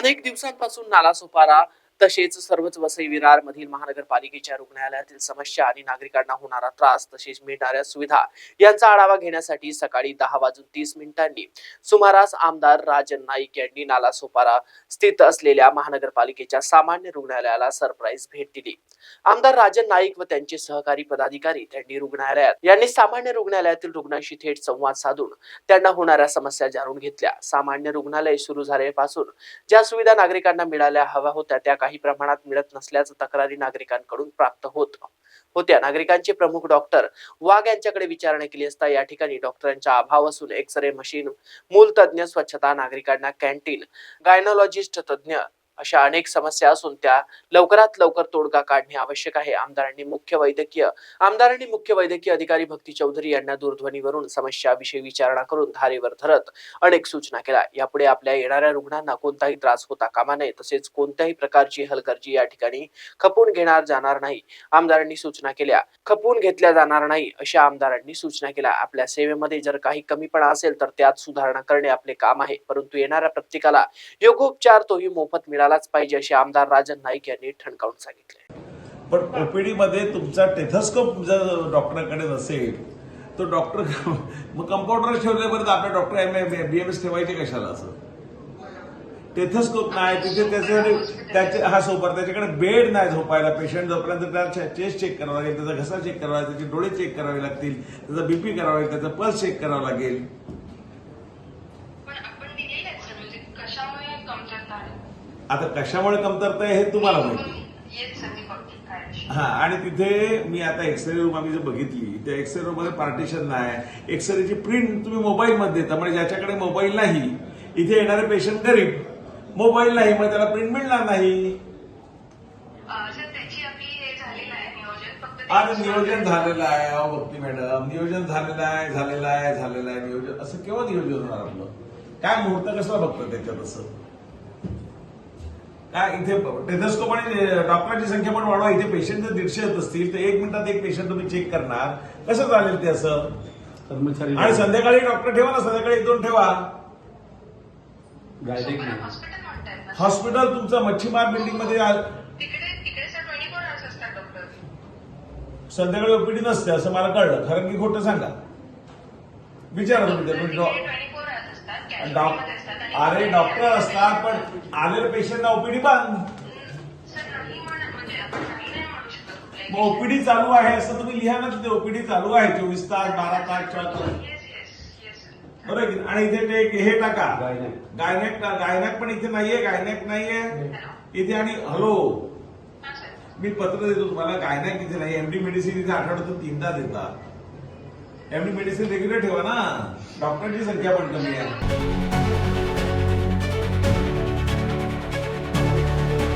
अनेक दिवसांपासून नालासोपारा तसेच सर्वच वसई विरार मधील महानगरपालिकेच्या रुग्णालयातील समस्या आणि नागरिकांना होणारा त्रास तसेच मिळणाऱ्या सुविधा यांचा आढावा घेण्यासाठी सकाळी दहा वाजून तीस मिनिटांनी सुमारास आमदार राजन नाईक यांनी नालासोपारा स्थित असलेल्या महानगरपालिकेच्या सामान्य रुग्णालयाला सरप्राईज भेट दिली. आमदार राजन नाईक व त्यांचे सहकारी पदाधिकारी त्यांनी रुग्णालयात यांनी सामान्य रुग्णालयातील रुग्णांशी थेट संवाद साधून त्यांना होणाऱ्या समस्या जाणून घेतल्या. सामान्य रुग्णालय सुरू झाल्यापासून ज्या सुविधा नागरिकांना मिळाल्या हव्या होत्या त्या काही काही प्रमाणात मिळत नसल्याचं तक्रारी नागरिकांकडून प्राप्त होत होत्या. नागरिकांचे प्रमुख डॉक्टर वाघ यांच्याकडे विचारणा केली असता या ठिकाणी डॉक्टरांचा अभाव असून एक्स रे मशीन मूल तज्ज्ञ स्वच्छता नागरिकांना कॅन्टीन गायनॉलॉजिस्ट तज्ज्ञ अशा अनेक समस्या असून त्या लवकरात लवकर तोडगा काढणे आवश्यक आहे. आमदारांनी मुख्य वैद्यकीय आमदारांनी मुख्य वैद्यकीय अधिकारी भक्ती चौधरी यांना दूरध्वनीवरून समस्याविषयी विचारणा करून धारेवर धरत अनेक सूचना केल्या. यापुढे आपल्या येणाऱ्या रुग्णांना कोणताही त्रास होता कामा नये तसेच कोणत्याही प्रकारची हलगर्जी या ठिकाणी खपून घेणार जाणार नाही आमदारांनी सूचना केल्या. खपून घेतल्या जाणार नाही अशा आमदारांनी सूचना केल्या. आपल्या सेवेमध्ये जर काही कमीपणा असेल तर त्यात सुधारणा करणे आपले काम आहे. परंतु येणाऱ्या प्रत्येकाला योगोपचार तोही मोफत मिळालाच पाहिजे असे आमदार राजन नाईक यांनी ठणकावून सांगितले. पण ओपीडी मध्ये तुमचा टेथस्कोप जर डॉक्टरकडे नसेल तर डॉक्टर मग कंपाऊंडर ठेवल्यापर्यंत आपल्या डॉक्टर एम बीएमएस ठेवायचे कशाला असं? टेथस्कोप नाही तिथे त्याच्यासाठी त्याचे हा सोबत त्याच्याकडे बेड नाही झोपायला. पेशंट जोपर्यंत त्याला चेस्ट चेक करावा लागेल त्याचा घसा चेक करावा लागेल त्याचे डोळे चेक करावे लागतील त्याचा बीपी करावा लागेल त्याचा पल्स चेक करावा लागेल पण आपण दिलेलं आहे सर म्हणजे कशामुळे कमतरता आहे आता कशामुळे कमतरता आहे हे तुम्हाला माहिती. हा आणि तिथे मी आता एक्सरे रूम आम्ही जर बघितली त्या एक्सरे रूममध्ये पार्टिशन नाही. एक्सरेची प्रिंट तुम्ही मोबाईल मध्ये देता म्हणजे ज्याच्याकडे मोबाईल नाही इथे येणारे पेशंट गरीब मोबाईल नाही मग त्याला प्रिंट मिळणार नाही. अं, सर त्याची आपली झालेलं आहे नियोजन फक्त ते- आणि नियोजन झालेलं आहे. अहो भक्ती मॅडम. नियोजन झालेलं आहे झालेलं आहे झालेलं आहे नियोजन. असं केव्हा नियोजन होणार आपलं? काय मुहूर्त कसला बघतो त्याच्यात असं? काय इथे टेथस्कोप आणि डॉक्टरांची संख्या पण वाढवा. इथे पेशंट जर दीडशे येत असतील तर एक मिनिटात एक पेशंट तुम्ही चेक करणार. कसं चालेल ते असं? कर्मचारी आणि संध्याकाळी डॉक्टर ठेवा ना संध्याकाळी एक दोन ठेवा. हॉस्पिटल तुमचं मच्छीमार बिल्डिंगमध्ये आ- तिकडे तिकडे सर ट्वेंटी फोर आवर्स असतात डॉक्टर संध्याकाळी ओपीडी नसते असं मला कळलं. खरं की खोटं सांगा. विचारा तुम्ही ते. ट्वेंटी डॉ- फोर आवर्स असतात डॉ- कॅशमध्ये असतात आणि- अरे डॉक्टर असतात. पण आलेल्या पेशंटला ओपीडी बंद. सर नाही म्हण म्हणजे मग ओपीडी चालू आहे असं तुम्ही लिहा ना तिथे ओपीडी चालू आहे चोवीस तास बारा तास चोवीस तास. येस येस येस सर बरोबर? आणि इथे ते एक हे टाका. गायनेक. गायनेक गायनेक पण इथे नाहीये गायनेक नाहीये. इथे आणि हॅलो मी पत्र देतो तुम्हाला गायनेक इथे नाही एमडी मेडिसिन इथे आठवड्यातून तीनदा देतात. एमडी मेडिसिन रेग्युलर ठेवा ना. डॉक्टरांची संख्या पण कमी आहे.